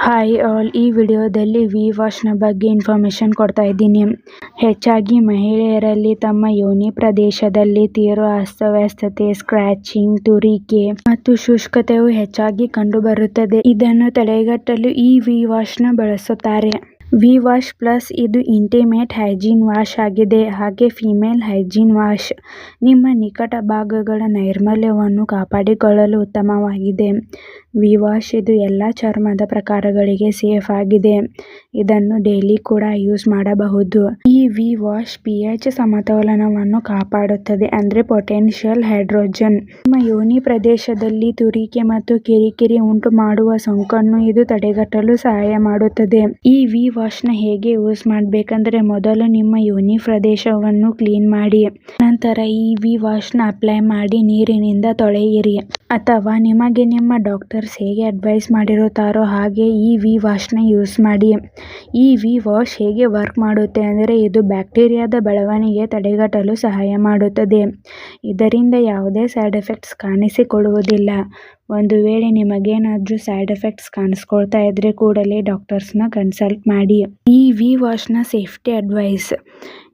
Hi all ಈ ವಿಡಿಯೋದಲ್ಲಿ V ವಾಶ್ನ ಬಗ್ಗೆ ಇನ್ಫಾರ್ಮೇಷನ್ ಕೊಡ್ತಾ ಇದ್ದೀನಿ. ಹೆಚ್ಚಾಗಿ ಮಹಿಳೆಯರಲ್ಲಿ ತಮ್ಮ ಯೋನಿ ಪ್ರದೇಶದಲ್ಲಿ ತೀವ್ರ ಅಸ್ತವ್ಯಸ್ತತೆ ಸ್ಕ್ರ್ಯಾಚಿಂಗ್ ತುರಿಕೆ ಮತ್ತು ಶುಷ್ಕತೆಯು ಹೆಚ್ಚಾಗಿ ಕಂಡುಬರುತ್ತದೆ. ಇದನ್ನು ತಡೆಗಟ್ಟಲು ಈ ವಿ ವಾಶ್ನ ಬಳಸುತ್ತಾರೆ. ವಿ ವಾಶ್ ಪ್ಲಸ್ ಇದು ಇಂಟಿಮೇಟ್ ಹೈಜೀನ್ ವಾಶ್ ಆಗಿದೆ. ಹಾಗೆ ಫೀಮೇಲ್ ಹೈಜೀನ್ ವಾಶ್ ನಿಮ್ಮ ನಿಕಟ ಭಾಗಗಳ ನೈರ್ಮಲ್ಯವನ್ನು ಕಾಪಾಡಿಕೊಳ್ಳಲು ಉತ್ತಮವಾಗಿದೆ. ವಿ ವಾಶ್ ಇದು ಎಲ್ಲ ಚರ್ಮದ ಪ್ರಕಾರಗಳಿಗೆ ಸೇಫ್ ಆಗಿದೆ. ಇದನ್ನು ಡೈಲಿ ಕೂಡ ಯೂಸ್ ಮಾಡಬಹುದು. ಈ ವಿ ವಾಶ್ ಪಿ ಎಚ್ ಸಮತೋಲನವನ್ನು ಕಾಪಾಡುತ್ತದೆ, ಅಂದ್ರೆ ಪೊಟೆನ್ಷಿಯಲ್ ಹೈಡ್ರೋಜನ್. ನಿಮ್ಮ ಯೋನಿ ಪ್ರದೇಶದಲ್ಲಿ ತುರಿಕೆ ಮತ್ತು ಕಿರಿಕಿರಿ ಉಂಟು ಮಾಡುವ ಸೋಂಕನ್ನು ಇದು ತಡೆಗಟ್ಟಲು ಸಹಾಯ ಮಾಡುತ್ತದೆ. ಈ ವಿ ವಾಶ್ನ ಹೇಗೆ ಯೂಸ್ ಮಾಡಬೇಕಂದ್ರೆ ಮೊದಲು ನಿಮ್ಮ ಯೋನಿ ಪ್ರದೇಶವನ್ನು ಕ್ಲೀನ್ ಮಾಡಿ, ನಂತರ ಈ ವಿ ವಾಶ್ನ ಅಪ್ಲೈ ಮಾಡಿ ನೀರಿನಿಂದ ತೊಳೆಯಿರಿ. ಅಥವಾ ನಿಮಗೆ ನಿಮ್ಮ ಡಾಕ್ಟರ್ಸ್ ಹೇಗೆ ಅಡ್ವೈಸ್ ಮಾಡಿರುತ್ತಾರೋ ಹಾಗೆ ಈ ವಿ ವಾಶ್ನ ಯೂಸ್ ಮಾಡಿ. ಈ ವಿ ವಾಶ್ ಹೇಗೆ ವರ್ಕ್ ಮಾಡುತ್ತೆ ಅಂದರೆ ಇದು ಬ್ಯಾಕ್ಟೀರಿಯಾದ ಬೆಳವಣಿಗೆ ತಡೆಗಟ್ಟಲು ಸಹಾಯ ಮಾಡುತ್ತದೆ. ಇದರಿಂದ ಯಾವುದೇ ಸೈಡ್ ಎಫೆಕ್ಟ್ಸ್ ಕಾಣಿಸಿಕೊಳ್ಳುವುದಿಲ್ಲ. ಒಂದು ವೇಳೆ ನಿಮಗೇನಾದ್ರೂ ಸೈಡ್ ಎಫೆಕ್ಟ್ಸ್ ಕಾಣಿಸ್ಕೊಳ್ತಾ ಇದ್ರೆ ಕೂಡಲೇ ಡಾಕ್ಟರ್ಸ್ನ ಕನ್ಸಲ್ಟ್ ಮಾಡಿ. ಈ ವಿ ವಾಶ್ನ ಸೇಫ್ಟಿ ಅಡ್ವೈಸ್.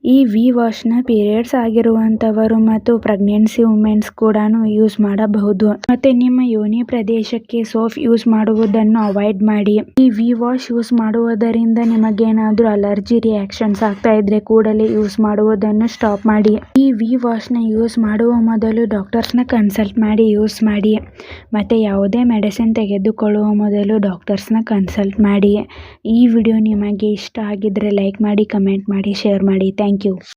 ಈ ವಿ ವಾಶ್ನ ಪೀರಿಯಡ್ಸ್ ಆಗಿರುವಂತವರು ಮತ್ತು ಪ್ರೆಗ್ನೆನ್ಸಿ ವುಮೆನ್ಸ್ ಕೂಡ ಯೂಸ್ ಮಾಡಬಹುದು. ಮತ್ತೆ ನಿಮ್ಮ ಯೋನಿ ಪ್ರದೇಶಕ್ಕೆ ಸೋಪ್ ಯೂಸ್ ಮಾಡುವುದನ್ನು ಅವಾಯ್ಡ್ ಮಾಡಿ. ಈ ವಿ ವಾಶ್ ಯೂಸ್ ಮಾಡುವುದರಿಂದ ನಿಮಗೇನಾದ್ರೂ ಅಲರ್ಜಿ ರಿಯಾಕ್ಷನ್ಸ್ ಆಗ್ತಾ ಇದ್ರೆ ಕೂಡಲೇ ಯೂಸ್ ಮಾಡುವುದನ್ನು ಸ್ಟಾಪ್ ಮಾಡಿ. ಈ ವಿ ವಾಶ್ ಯೂಸ್ ಮಾಡುವ ಮೊದಲು ಡಾಕ್ಟರ್ಸ್ನ ಕನ್ಸಲ್ಟ್ ಮಾಡಿ ಯೂಸ್ ಮಾಡಿ. ಮತ್ತೆ ಯಾವುದೇ ಮೆಡಿಸಿನ್ ತೆಗೆದುಕೊಳ್ಳುವ ಮೊದಲು ಡಾಕ್ಟರ್ಸ್ನ ಕನ್ಸಲ್ಟ್ ಮಾಡಿ. ಈ ವಿಡಿಯೋ ನಿಮಗೆ ಇಷ್ಟ ಆಗಿದ್ರೆ ಲೈಕ್ ಮಾಡಿ ಕಮೆಂಟ್ ಮಾಡಿ ಶೇರ್ ಮಾಡಿ. Thank you